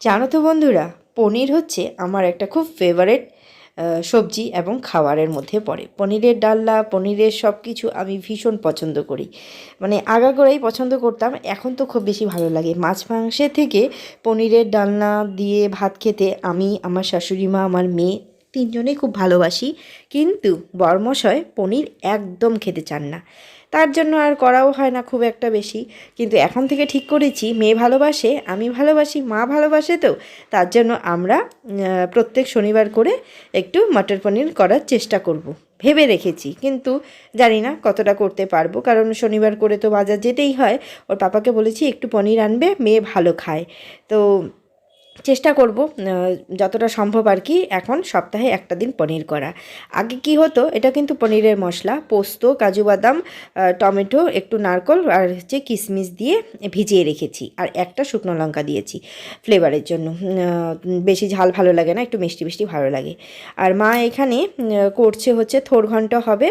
জানো তো বন্ধুরা, পনির হচ্ছে আমার একটা খুব ফেভারেট সবজি এবং খাবারের মধ্যে পড়ে। পনিরের ডালনা, পনিরের সব কিছু আমি ভীষণ পছন্দ করি। মানে আগাগোড়াই পছন্দ করতাম, এখন তো খুব বেশি ভালো লাগে। মাছ মাংসের থেকে পনিরের ডালনা দিয়ে ভাত খেতে আমি, আমার শাশুড়ি মা, আমার মেয়ে তিনজনেই খুব ভালোবাসি। কিন্তু বর্মশয় পনির একদম খেতে চান না। তার জন্য আর করাও হয় না খুব একটা বেশি। কিন্তু এখন থেকে ঠিক করেছি, মেয়ে ভালোবাসে, আমি ভালোবাসি, মা ভালোবাসে তো, তার জন্য আমরা প্রত্যেক শনিবার করে একটু মটর পনির করার চেষ্টা করব। ভেবে রেখেছি, কিন্তু জানি না কতটা করতে পারব, কারণ শনিবার করে তো বাজার যেতেই হয়। ওর পাপাকে বলেছি, একটু পনির আনবে, মেয়ে ভালো খায়। তো চেষ্টা করব যতটা সম্ভব আর কি এখন সপ্তাহে একটা দিন পনির করা। আগে কি হতো, এটা কিন্তু পনিরের মশলা, পোস্ত, কাজু বাদাম টমেটো, একটু নারকল আর হচ্ছে কিশমিশ দিয়ে ভিজিয়ে রেখেছি। আর একটা শুকনো লঙ্কা দিয়েছি ফ্লেভারের জন্য। বেশি ঝাল ভালো লাগে না, একটু মিষ্টি মিষ্টি ভালো লাগে। আর মা এখানে করছে হচ্ছে থোর ঘন্ট হবে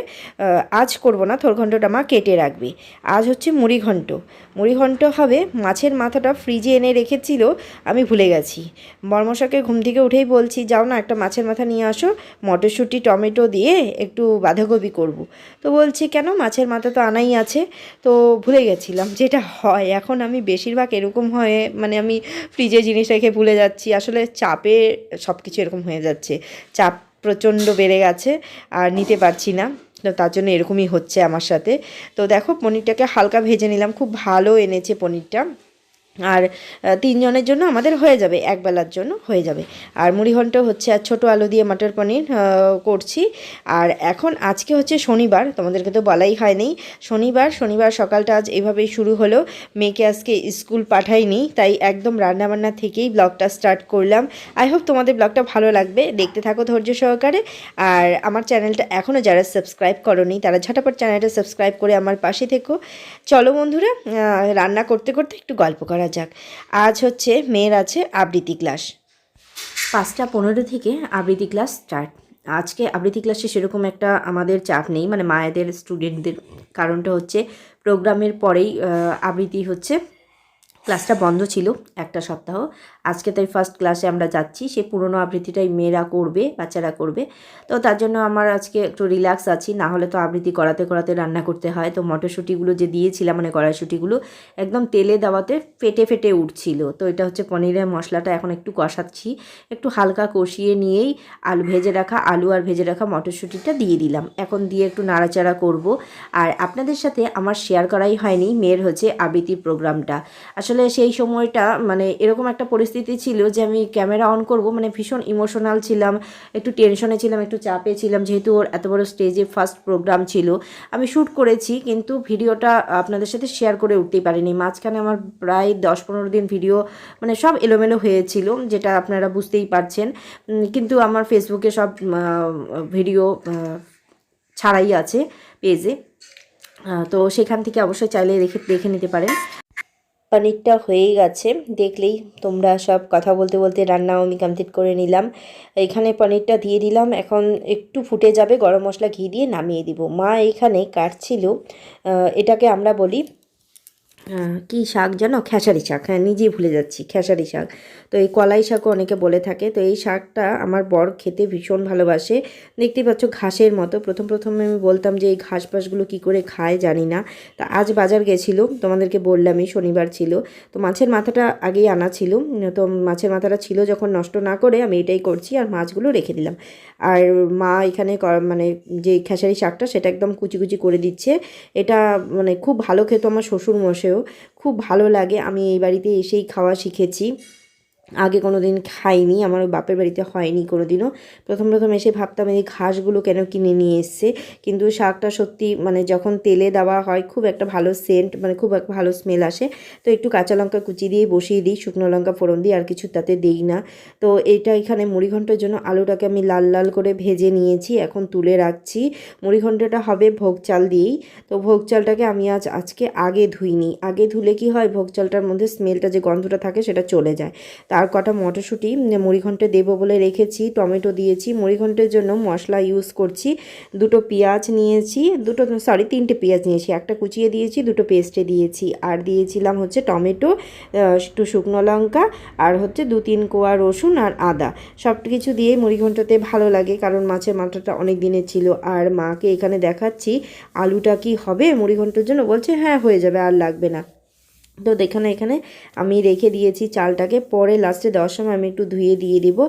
আজ করব না থোর ঘন্টটা মা কেটে রাখবে। আজ হচ্ছে মুড়ি ঘন্ট। মুড়ি ঘন্ট হবে, মাছের মাথাটা ফ্রিজে এনে রেখেছিল, আমি ভুলে গেছি। বর্মশাকে ঘুম থেকে উঠেই বলছি, যাও না, একটা মাছের মাথা নিয়ে আসো, মটরশুঁটি, টমেটো দিয়ে একটু বাঁধাকপি করব। তো বলছি, কেন? মাছের মাথা তো আনাই আছে। তো ভুলে গেছিলাম যেটা হয়। এখন আমি বেশিরভাগ এরকম হয় মানে আমি ফ্রিজে জিনিস রেখে ভুলে যাচ্ছি। আসলে চাপে সব কিছু এরকম হয়ে যাচ্ছে। চাপ প্রচণ্ড বেড়ে গেছে, আর নিতে পারছি না। তো তার জন্য এরকমই হচ্ছে আমার সাথে। তো দেখো, পনিরটাকে হালকা ভেজে নিলাম। খুব ভালো এনেছে পনিরটা। আর তিনজনের জন্য আমাদের হয়ে যাবে, একবেলার জন্য হয়ে যাবে। আর মুড়িঘণ্ট হচ্ছে, আর ছোটো আলু দিয়ে মটর পনির করছি। আর এখন আজকে হচ্ছে শনিবার, তোমাদেরকে তো বলাই হয়নি। শনিবার শনিবার সকালটা আজ এভাবেই শুরু হলো। মেয়েকে আজকে স্কুল পাঠাইনি, তাই একদম রান্নাবান্না থেকেই ব্লগটা স্টার্ট করলাম। আই হোপ তোমাদের ব্লগটা ভালো লাগবে। দেখতে থাকো ধৈর্য সহকারে। আর আমার চ্যানেলটা এখনও যারা সাবস্ক্রাইব করনি, তারা ঝটাপট চ্যানেলটা সাবস্ক্রাইব করে আমার পাশে থেকো। চলো বন্ধুরা রান্না করতে করতে একটু গল্প করা যাক। আজ হচ্ছে মেয়ের আছে আবৃত্তি ক্লাস। পাঁচটা পনেরো থেকে আবৃত্তি ক্লাস স্টার্ট আজকে আবৃত্তি ক্লাসে সেরকম একটা আমাদের চাপ নেই মানে মায়েদের স্টুডেন্টদের কারণটা হচ্ছে প্রোগ্রামের পরেই আবৃত্তি হচ্ছে। ক্লাসটা বন্ধ ছিল একটা সপ্তাহ। আজকে তাই ফার্স্ট ক্লাসে আমরা যাচ্ছি। সে পুরনো আবৃত্তিটাই মেয়েরা করবে, বাচ্চারা করবে। তো তার জন্য আমার আজকে একটু রিল্যাক্স আছি। না হলে তো আবৃত্তি করাতে করাতে রান্না করতে হয়। তো মটরশুঁটিগুলো যে দিয়েছিলাম মানে কড়াইশুঁটিগুলো, একদম তেলে দেওয়াতে ফেটে ফেটে উঠছিল। তো এটা হচ্ছে পনিরের মশলাটা এখন একটু কষাচ্ছি। একটু হালকা কষিয়ে নিয়েই আলু ভেজে রাখা আলু আর ভেজে রাখা মটরশুঁটিটা দিয়ে দিলাম। এখন দিয়ে একটু নাড়াচাড়া করব। আর আপনাদের সাথে আমার শেয়ার করাই হয়নি। মেয়ের হচ্ছে আবৃত্তির প্রোগ্রামটা আসলে সেই সময়টা মানে এরকম একটা পরিস্থিতি ছিল যে আমি ক্যামেরা অন করব মানে ভীষণ ইমোশনাল ছিলাম, একটু টেনশনে ছিলাম, একটু চাপে ছিলাম, যেহেতু ওর এত বড় স্টেজে ফার্স্ট প্রোগ্রাম ছিল। আমি শ্যুট করেছি, কিন্তু ভিডিওটা আপনাদের সাথে শেয়ার করে উঠতেই পারিনি। মাঝখানে আমার প্রায় দশ পনেরো দিন ভিডিও মানে সব এলোমেলো হয়েছিল, যেটা আপনারা বুঝতেই পারছেন। কিন্তু আমার ফেসবুকে সব ভিডিও ছাড়াই আছে পেজে তো সেখান থেকে অবশ্যই চাইলে দেখে দেখে নিতে পারেন। পনিরটা হয়েই গেছে। দেখলেই তোমরা সব কথা বলতে বলতে রান্নাও আমি কমপ্লিট করে নিলাম। এখানে পনিরটা দিয়ে দিলাম। এখন একটু ফুটে যাবে, গরম মশলা ঘি দিয়ে নামিয়ে দিব। মা এখানে কাটছিল। এটাকে আমরা বলি কি শাক জানো? খেসারি শাক। হ্যাঁ নিজেই ভুলে যাচ্ছি, খেসারি শাক। তো এই কলাই শাকও অনেকে বলে থাকে। তো এই শাকটা আমার বর খেতে ভীষণ ভালোবাসে। দেখতেই পাচ্ছ ঘাসের মতো। প্রথম প্রথমে আমি বলতাম যে এই ঘাস ফাসগুলো কী করে খায় জানি না। তা আজ বাজার গেছিল, তোমাদেরকে বললামই শনিবার ছিল। তো মাছের মাথাটা আগেই আনা ছিল। তো মাছের মাথাটা ছিল যখন নষ্ট না করে আমি এটাই করছি আর মাছগুলো রেখে দিলাম। আর মা এখানে মানে যে খেসারি শাকটা সেটা একদম কুচি কুচি করে দিচ্ছে। এটা মানে খুব ভালো খেত আমার শ্বশুর মশেও খুব ভালো লাগে। আমি এই বাড়িতে এসেই খাওয়া শিখেছি। আগে কোনো দিন খাইনি, আমার ওই বাপের বাড়িতে হয়নি কোনো দিনও প্রথম প্রথম এসে ভাবতাম এই ঘাসগুলো কেন কিনে নিয়ে এসছে। কিন্তু শাকটা সত্যি মানে যখন তেলে দেওয়া হয়, খুব একটা ভালো সেন্ট মানে খুব একটা ভালো স্মেল আসে। তো একটু কাঁচা লঙ্কা কুচি দিয়ে বসিয়ে দিই, শুকনো লঙ্কা ফোড়ন দিই আর কিছু তাতে দিই না। তো এটা এখানে মুড়িঘণ্টার জন্য আলুটাকে আমি লাল লাল করে ভেজে নিয়েছি, এখন তুলে রাখছি। মুড়িঘণ্টাটা হবে ভোগ চাল দিয়েই। তো ভোগ চালটাকে আমি আজ, আজকে আগে ধুইনি। আগে ধুলে কি হয়, ভোগ চালটার মধ্যে স্মেলটা যে গন্ধটা থাকে, সেটা চলে যায়। আর কটা মটরশুঁটি মুড়িঘণ্টে দেবো বলে রেখেছি, টমেটো দিয়েছি মুড়িঘণ্টের জন্য মশলা ইউজ করছি, দুটো পেঁয়াজ নিয়েছি, দুটো সরি তিনটে পেঁয়াজ নিয়েছি, একটা কুচিয়ে দিয়েছি, দুটো পেস্টে দিয়েছি, আর দিয়েছিলাম হচ্ছে টমেটো একটু শুকনো লঙ্কা, আর হচ্ছে দু তিন কোয়া রসুন আর আদা। সব কিছু দিয়ে মুড়িঘণ্টতে ভালো লাগে কারণ মাছের মাথাটা অনেক দিনের ছিল, আর মাকে এখানে দেখাচ্ছি, আলুটা কি হবে মুড়িঘণ্টের জন্য? বলছে হ্যাঁ হয়ে যাবে, আর লাগবে না। তো এখানে এখানে আমি রেখে দিয়েছি চালটাকে। পরে লাস্টে দেওয়ার সময় আমি একটু ধুয়ে দিয়ে দিব।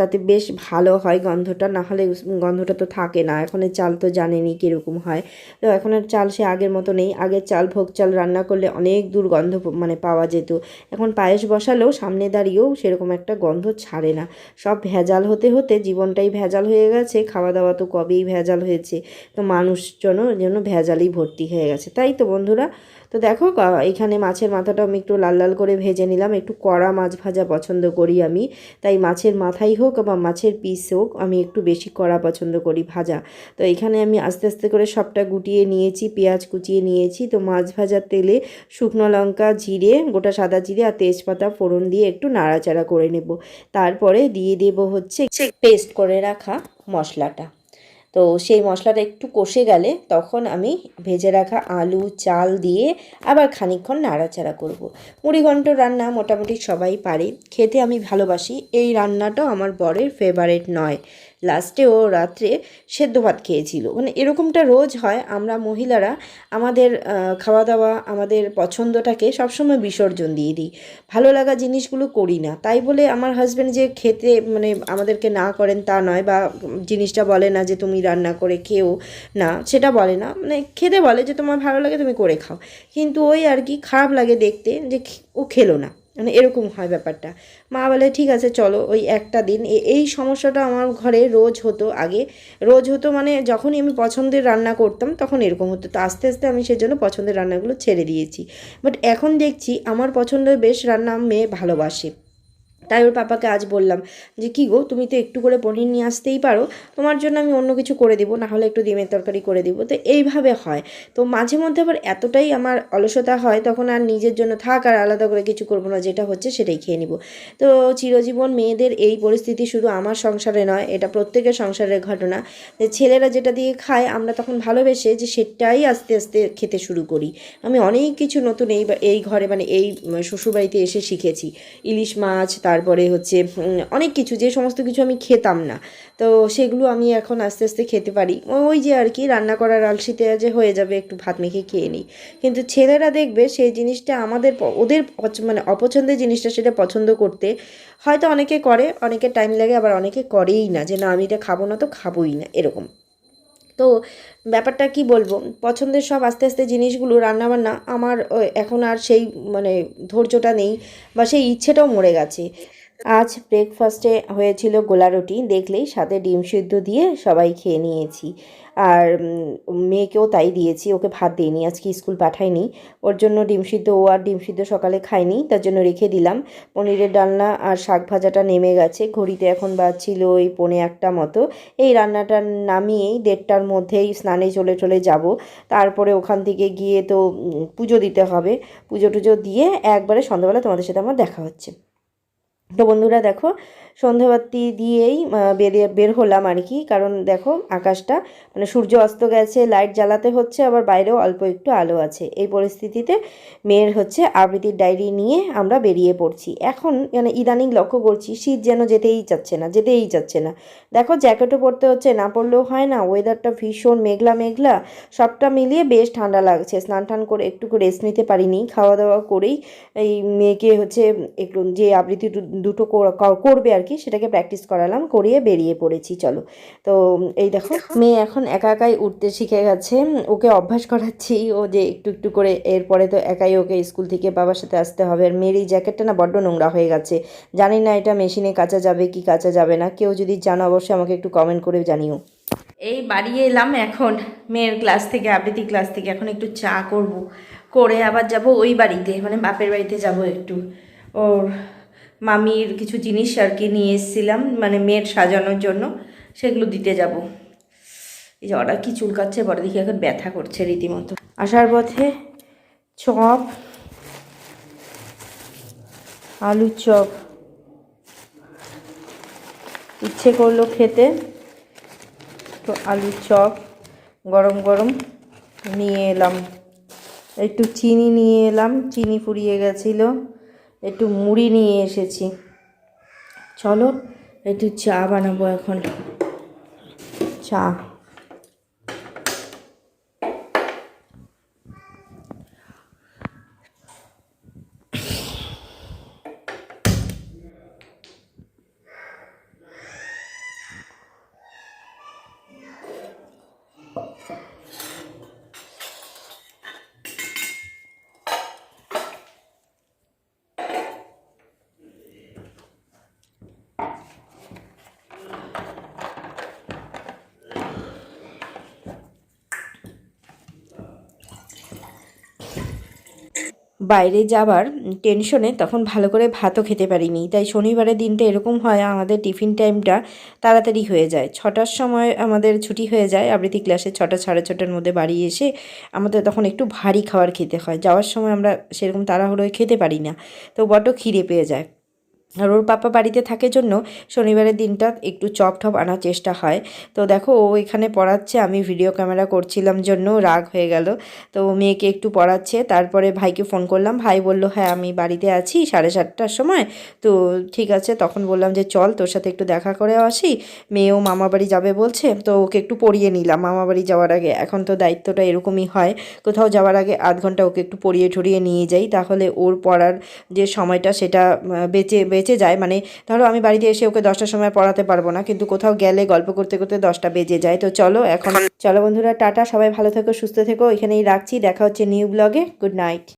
তাতে বেশ ভালো হয় গন্ধটা। না হলে গন্ধটা তো থাকে না। এখনের চাল তো জানেনি কীরকম হয়। তো এখনের চাল সে আগের মতো নেই। আগের চাল, ভোগ চাল রান্না করলে অনেক দূর গন্ধ মানে পাওয়া যেত। এখন পায়েস বসালেও সামনে দাঁড়িয়েও সেরকম একটা গন্ধ ছাড়ে না। সব ভেজাল হতে হতে জীবনটাই ভেজাল হয়ে গেছে। খাওয়া দাওয়া তো কবেই ভেজাল হয়েছে। তো মানুষজন যেন ভেজালই ভর্তি হয়ে গেছে। তাই তো বন্ধুরা তো দেখো এখানে মাছের মাথাটা আমি একটু লাল লাল করে ভেজে নিলাম। একটু কড়া মাছ ভাজা পছন্দ করি আমি। তাই মাছের মাথাই হোক বা মাছের পিস হোক আমি একটু বেশি কড়া পছন্দ করি ভাজা। তো এখানে আমি আস্তে আস্তে করে সবটা গুটিয়ে নিয়েছি পেঁয়াজ কুচিয়ে নিয়েছি। তো মাছ ভাজার তেলে শুকনো লঙ্কা জিরে গোটা সাদা জিরে আর তেজপাতা ফোড়ন দিয়ে একটু নাড়াচাড়া করে নেব। তারপরে দিয়ে দেব হচ্ছে পেস্ট করে রাখা মশলাটা। তো সেই মশলাটা একটু কষে গেলে তখন আমি ভেজে রাখা আলু, চাল দিয়ে আবার খানিকক্ষণ নাড়াচাড়া করব। মুড়িঘণ্ট রান্না মোটামুটি সবাই পারে। খেতে আমি ভালোবাসি। এই রান্নাটাও আমার বরের ফেভারেট নয়। লাস্টে ও রাত্রে সেদ্ধ ভাত খেয়েছিল। মানে এরকমটা রোজ হয়, আমরা মহিলারা আমাদের খাওয়া দাওয়া আমাদের পছন্দটাকে সবসময় বিসর্জন দিয়ে দিই। ভালো লাগা জিনিসগুলো করি না। তাই বলে আমার হাজব্যান্ড যে খেতে মানে আমাদেরকে না করেন তা নয় বা জিনিসটা বলে না যে তুমি রান্না করে খেও না, সেটা বলে না। মানে খেতে বলে যে তোমার ভালো লাগে তুমি করে খাও। কিন্তু ওই আর কি খারাপ লাগে দেখতে যে ও খেলো না। মানে এরকম হয় ব্যাপারটা। মা বলে, ঠিক আছে, চলো ওই একটা দিন। এই সমস্যাটা আমার ঘরে রোজ হতো আগে। রোজ হতো মানে যখনই আমি পছন্দের রান্না করতাম তখন এরকম হতো। তো আস্তে আস্তে আমি সেজন্য পছন্দের রান্নাগুলো ছেড়ে দিয়েছি। বাট এখন দেখছি আমার পছন্দের বেশ রান্না মেয়ে ভালোবাসে। তাই ওর পাপাকে আজ বললাম যে, কী গো, তুমি তো একটু করে পনির নিয়ে আসতেই পারো। তোমার জন্য আমি অন্য কিছু করে দেবো, না হলে একটু ডিমের তরকারি করে দিব। তো এইভাবে হয়। তো মাঝে মধ্যে আবার এতটাই আমার অলসতা হয়, তখন আর নিজের জন্য থাক আর আলাদা করে কিছু করব না, যেটা হচ্ছে সেটাই খেয়ে নিব। তো চিরজীবন মেয়েদের এই পরিস্থিতি শুধু আমার সংসারে নয়, এটা প্রত্যেকের সংসারের ঘটনা। যে ছেলেরা যেটা দিয়ে খায়, আমরা তখন ভালোবেসে যে সেটাই আস্তে আস্তে খেতে শুরু করি। আমি অনেক কিছু নতুন এই এই ঘরে মানে এই শ্বশুরবাড়িতে এসে শিখেছি। ইলিশ মাছ তারপরে হচ্ছে অনেক কিছু, যে সমস্ত কিছু আমি খেতাম না। তো সেগুলো আমি এখন আস্তে আস্তে খেতে পারি। ওই যে আর কি, রান্না করার আলসিতে যে হয়ে যাবে, একটু ভাত মেখে খেয়ে নিই। কিন্তু ছেলেরা দেখবে, সেই জিনিসটা আমাদের ওদের মানে অপছন্দের জিনিসটা সেটা পছন্দ করতে হয়তো অনেকে করে অনেকে টাইম লাগে, আবার অনেকে করেই না। যে না, আমি এটা খাব না, তো খাবোই না, এরকম। তো ব্যাপারটা কি বলব? পছন্দের সব আস্তে আস্তে জিনিসগুলো রান্নাবান্না আমার এখন আর সেই মানে ধৈর্যটা নেই বা সেই ইচ্ছেটাও মরে গেছে। আজ ব্রেকফাস্টে হয়েছিল গোলা রুটি, দেখলেই সাথে ডিম সিদ্ধ দিয়ে সবাই খেয়ে নিয়েছি। আর মেয়েকেও তাই দিয়েছি, ওকে ভাত দিইনি, আজকে স্কুল পাঠাইনি ওর জন্য ডিম সিদ্ধ, ও আর ডিম সিদ্ধ সকালে খায়নি, তার জন্য রেখে দিলাম। পনিরের ডালনা আর শাক ভাজাটা নেমে গেছে, ঘড়িতে এখন বাজছিল ওই পনে একটা মতো। এই রান্নাটা নামিয়েই দেড়টার মধ্যেই স্নানে চলে চলে যাব। তারপরে ওখান থেকে গিয়ে তো পুজো দিতে হবে। পুজো টুজো দিয়ে একবারে সন্ধ্যাবেলা তোমাদের সাথে আমার দেখা হচ্ছে। তো বন্ধুরা দেখো সন্ধেবাতি দিয়েই বেরিয়ে, বের হলাম আর কি। কারণ দেখো, আকাশটা মানে সূর্য অস্ত গেছে, লাইট জ্বালাতে হচ্ছে, আবার বাইরেও অল্প একটু আলো আছে। এই পরিস্থিতিতে মেয়ের হচ্ছে আবৃত্তির ডায়েরি নিয়ে আমরা বেরিয়ে পড়ছি। এখন মানে ইদানিং লক্ষ্য করছি, শীত যেন যেতেই চাচ্ছে না, যেতেই চাচ্ছে না। দেখো, জ্যাকেটও পরতে হচ্ছে, না পরলেও হয় না ওয়েদারটা ভীষণ মেঘলা মেঘলা। সবটা মিলিয়ে বেশ ঠান্ডা লাগছে। স্নান টান করে একটু রেস্ট নিতে পারিনি। খাওয়া দাওয়া করেই এই মেয়েকে হচ্ছে, একটু যে আবৃত্তি দুটো কর- কর- করবে আর কি সেটাকে প্র্যাকটিস করালাম করিয়ে বেরিয়ে পড়েছি চলো। তো এই দেখো মেয়ে এখন একা একাই উঠতে শিখে গেছে ওকে অভ্যাস করাচ্ছি ও যে একটু একটু করে এরপরে তো একাই ওকে স্কুল থেকে বাবার সাথে আসতে হবে আর মেয়ের এই জ্যাকেটটা না বড্ড নোংরা হয়ে গেছে। জানি না এটা মেশিনে কাচা যাবে কি কাচা যাবে না কেউ যদি জানো অবশ্যই আমাকে একটু কমেন্ট করে জানিও। এই বাড়ি এলাম এখন মেয়ের ক্লাস থেকে আবৃত্তি ক্লাস থেকে এখন একটু চা করব। করে আবার যাব ওই বাড়িতে মানে বাপের বাড়িতে যাব একটু। ওর মামির কিছু জিনিস আর কি নিয়ে এসেছিলাম মানে মেয়ের সাজানোর জন্য, সেগুলো দিতে যাব। এই যে ওরা কি চুলকাচ্ছে বড় দেখি এখন ব্যথা করছে রীতিমতো। আসার পথে চপ, আলুর চপ। ইচ্ছে করল খেতে, তো আলুর চপ গরম গরম নিয়ে এলাম। একটু চিনি নিয়ে এলাম, চিনি ফুরিয়ে গেছিল। একটু মুড়ি নিয়ে এসেছি। চলো একটু চা বানাবো এখন। চা। বাইরে যাবার টেনশনে তখন ভালো করে ভাতও খেতে পারিনি। তাই শনিবারের দিনটা এরকম হয়, আমাদের টিফিন টাইমটা তাড়াতাড়ি হয়ে যায়। ছটার সময় আমাদের ছুটি হয়ে যায়, আবৃত্তি ক্লাসে ছটা, সাড়ে ছটার মধ্যে বাড়ি এসে আমাদের তখন একটু ভারী খাবার খেতে হয়। যাওয়ার সময় আমরা সেরকম তাড়াহুড়োয় খেতে পারি না। তো বটো খিদে পেয়ে যায়। আর ওর পাপা বাড়িতে থাকে জন্য শনিবারের দিনটা একটু চপ টপ আনার চেষ্টা হয়। তো দেখো, ও এখানে পড়াচ্ছে, আমি ভিডিও ক্যামেরা করছিলাম জন্য, রাগ হয়ে গেল। তো মেয়েকে একটু পড়াচ্ছে, তারপরে ভাইকে ফোন করলাম, ভাই বলল হ্যাঁ আমি বাড়িতে আছি সাড়ে সাতটার সময়। তো ঠিক আছে, তখন বললাম যে, চল, তোর সাথে একটু দেখা করে আসি। মেয়েও মামা বাড়ি যাবে বলছে, তো ওকে একটু পড়িয়ে নিলাম। মামা বাড়ি যাওয়ার আগে, এখন তো দায়িত্বটা এরকমই হয়। কোথাও যাওয়ার আগে আধ ঘণ্টা ওকে একটু পড়িয়ে ঠড়িয়ে নিয়ে যাই, তাহলে ওর পড়ার যে সময়টা, সেটা বেঁচে বেঁচে যায়। মানে ধরো আমি বাড়িতে এসে ওকে দশটার সময় পড়াতে পারব না কিন্তু কোথাও গেলে গল্প করতে করতে দশটা বেজে যায়। তো চলো এখন চলো বন্ধুরা টাটা সবাই ভালো থেকো সুস্থ থেকো এখানেই রাখছি দেখা হচ্ছে নিউ ব্লগে গুড নাইট।